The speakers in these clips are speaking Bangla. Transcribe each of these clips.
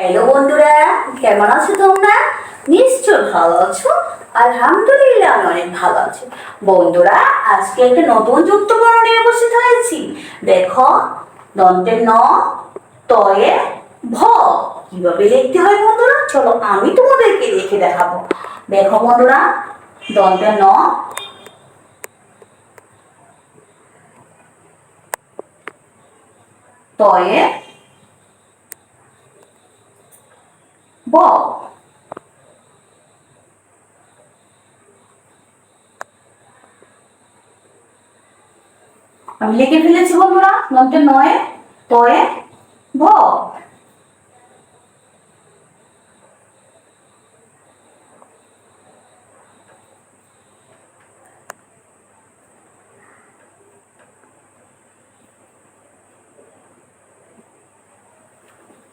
হ্যালো বন্ধুরা, কেমন আছো তোমরা? নিশ্চয় ভালো আছো। আলহামদুলিল্লাহ, আমি অনেক ভালো আছি। বন্ধুরা, আজকে একটা নতুন যুক্ত বর্ণ উপস্থিত হয়েছি। দেখো, দন্তের ন, তয়ে ভ। কীভাবে লিখতে হয় বন্ধুরা? চলো আমি তোমাদেরকে লিখে দেখাবো। দেখো বন্ধুরা, দন্তের ন, তয়ে ব আমি লিখে ফেলেছি বন্ধুরা নন্টে নয়ে তয়ে ভ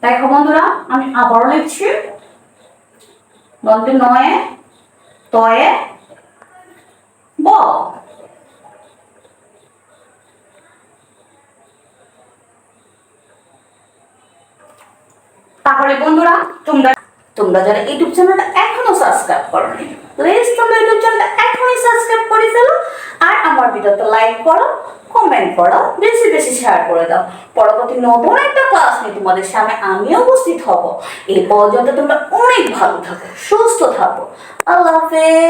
দেখো বন্ধুরা, আমি আবারও লিখছি। দন্তে নয়ে, তয়ে, ব। তাহলে বন্ধুরা, তোমরা তোমরা যারা ইউটিউব চ্যানেলটা এখনও সাবস্ক্রাইব করোনি প্লিজ তোমরা ইউটিউব চ্যানেলটা এখনই সাবস্ক্রাইব করে ফেলো আর আমার ভিডিওতে লাইক করো কমেন্ট করো, বেশি বেশি শেয়ার করে দাও। পরবর্তী নতুন একটা ক্লাস নিয়ে তোমাদের সামনে আমিও উপস্থিত হব। এই পর্যন্ত তোমরা অনেক ভালো থাকো, সুস্থ থাকো। আল্লাহ হাফেজ।